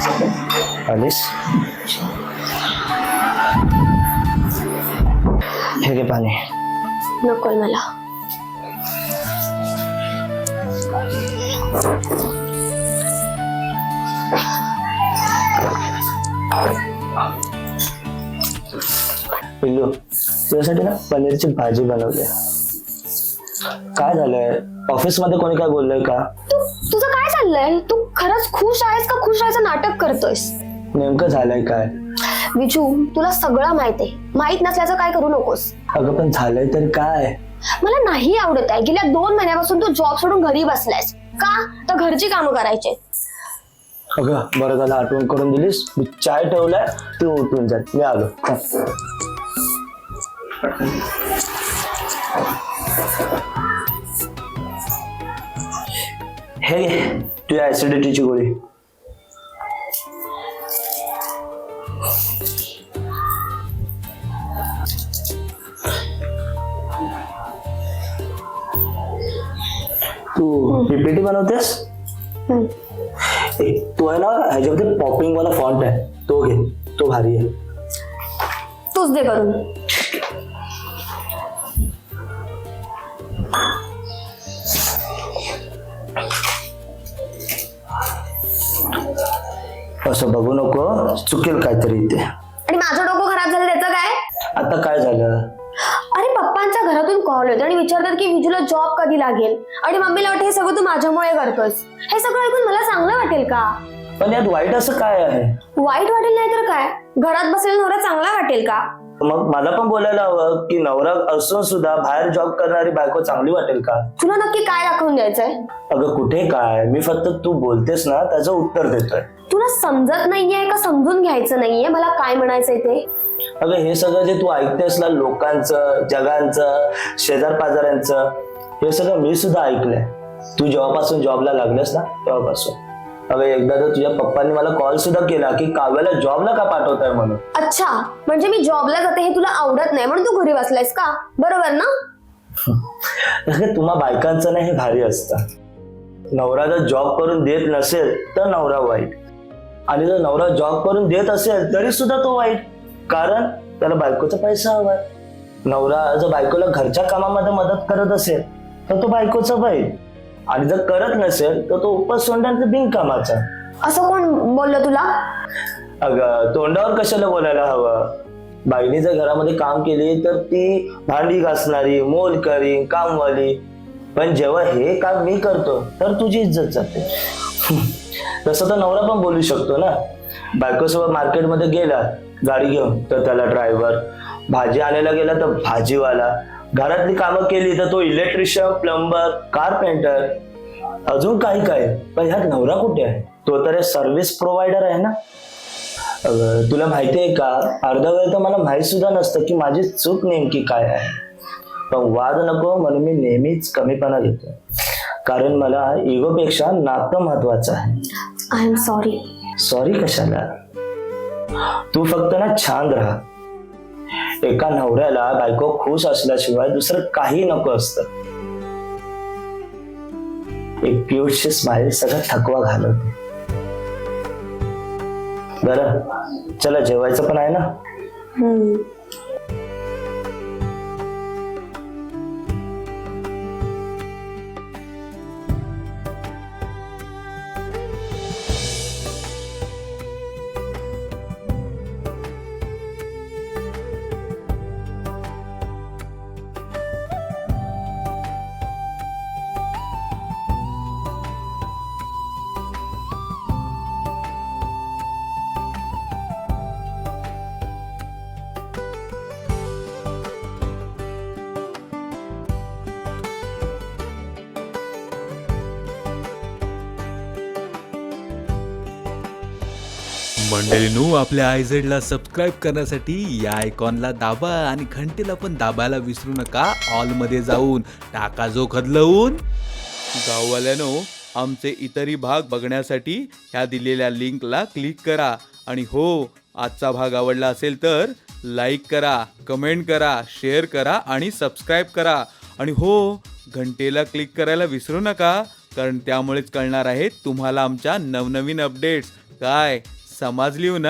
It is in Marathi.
आलीस हे पाणी नकोय मला पिल्लू तुझ्यासाठी ना पनीरची भाजी बनवली काय झालंय? ऑफ़िस मध्ये कोणी काय बोललंय का? तू तुझं काय चाललंय तू खरंच खुश आहेस का खुश राहायचं नाटक करतोयस? नेमकं झालंय काय? विजू तुला सगळं माहीत आहे. माहीत नसल्याचं काय करू नकोस. अगं पण झालंय तर काय? मला नाही आवडत आहे. गेल्या दोन महिन्यापासून तू जॉब सोडून घरी बसलायस. का? तर घरची कामं करायचे. अगं बरं झालं आठवण करून दिलीस. मी चाय ठेवलाय तू उठून जा. मी आलो हे? तुझ्या ऍसिडिटीची गोळी तू पीपीटी बनवतेस? हम्म. तो आहे ना ह्याच्यामध्ये पॉपिंग वाला फॉन्ट आहे तो घे तो भारी आहे तूच दे करून। असं बघू नको. चुकेल काहीतरी इथे. आणि माझं डोकं खराब झालं त्याचं काय? आता काय झालं? अरे पप्पांच्या घरातून कॉल होते आणि विचारतात की विजूला जॉब कधी लागेल? आणि मम्मीला वाटतं हे सगळं तू माझ्यामुळे करतोस हे सगळं ऐकून मला चांगलं वाटेल का? पण यात वाईट असं काय आहे? वाईट वाटेल नाही तर काय? घरात बसलेला नवरा चांगला वाटेल का? मग मला पण बोलायला हवं की नवरा असून सुद्धा बाहेर जॉब करणारी बायको चांगली वाटेल का? तुला नक्की काय दाखवून द्यायचंय? अगं कुठे काय? मी फक्त तू बोलतेस ना त्याचं उत्तर देतोय. तुला समजत नाहीये का? समजून घ्यायचं नाहीये? मला काय म्हणायचंय ते? अगं हे सगळं जे तू ऐकतेस ना लोकांचं जगांचं शेजार पाजाऱ्यांचं हे सगळं मी सुद्धा ऐकलंय. तू जेव्हापासून जॉबला लागलेस ना तेव्हापासून. अगं एकदा तर तुझ्या पप्पांनी मला कॉल सुद्धा केला की काव्याला जॉबला का पाठवताय म्हणून. अच्छा म्हणजे मी जॉबला जाते हे तुला आवडत नाही म्हणून तू घरी बसलायस का? बरोबर ना? अगं तुम्हा बायकांचं ना हे भारी असतं. नवरा जर जॉब करून देत नसेल तर नवरा वाईट. आणि जर नवरा जॉब करून देत असेल तरी सुद्धा तो वाईट. कारण त्याला बायकोचा पैसा हवाय नवरा जर बायकोला घरच्या कामामध्ये मदत करत असेल तर तो बायकोचा वाईट. आणि जर करत नसेल तर तो उपवास सोडण्याचा बिनकामाचा. असं कोण बोललं तुला? अगं तोंडावर कशाला बोलायला हवं? बाईने जर घरामध्ये काम केली तर ती भांडी घासणारी मोल करी कामवाली. पण जेव्हा हे काम मी करतो तर तुझी इज्जत जाते. तसं तर नवरा पण बोलू शकतो ना? बायकोसोबत मार्केटमध्ये गेला गाडी घेऊन तर त्याला ड्रायव्हर भाजी आणायला गेला तर भाजीवाला. घरातली कामं केली तर तो इलेक्ट्रिशियन प्लंबर कारपेंटर अजून काही काय? पण ह्यात नवरा कुठे आहे? तो तर सर्व्हिस प्रोव्हायडर आहे ना? तुला माहिती आहे का? अर्धा वेळ तर मला माहीत सुद्धा नसतं की माझी चूक नेमकी काय आहे. पण वाद नको म्हणून मी नेहमीच कमीपणा घेतो कारण मला इगोपेक्षा नातं महत्वाचं आहे. आय एम सॉरी सॉरी कशाला? तू फक्त ना छान राहा. एका नवऱ्याला बायको खुश असल्याशिवाय दुसरं काही नको असतं. एक क्यूटची स्माइल सगळं थकवा घालवते. बरं चला जेवायचं पण आहे ना? मंडळीनू आपल्या आयझेडला सबस्क्राईब करण्यासाठी या आयकॉनला दाबा आणि घंटेला पण दाबायला विसरू नका. ऑलमध्ये जाऊन टाका जो खदलवून गाववाल्यानो आमचे इतरही भाग बघण्यासाठी ह्या दिलेल्या लिंकला क्लिक करा. आणि हो आजचा भाग आवडला असेल तर लाईक करा कमेंट करा शेअर करा आणि सबस्क्राईब करा. आणि हो घंटेला क्लिक करायला विसरू नका कारण त्यामुळेच कळणार आहेत तुम्हाला आमच्या नवनवीन अपडेट्स काय? समजली ना?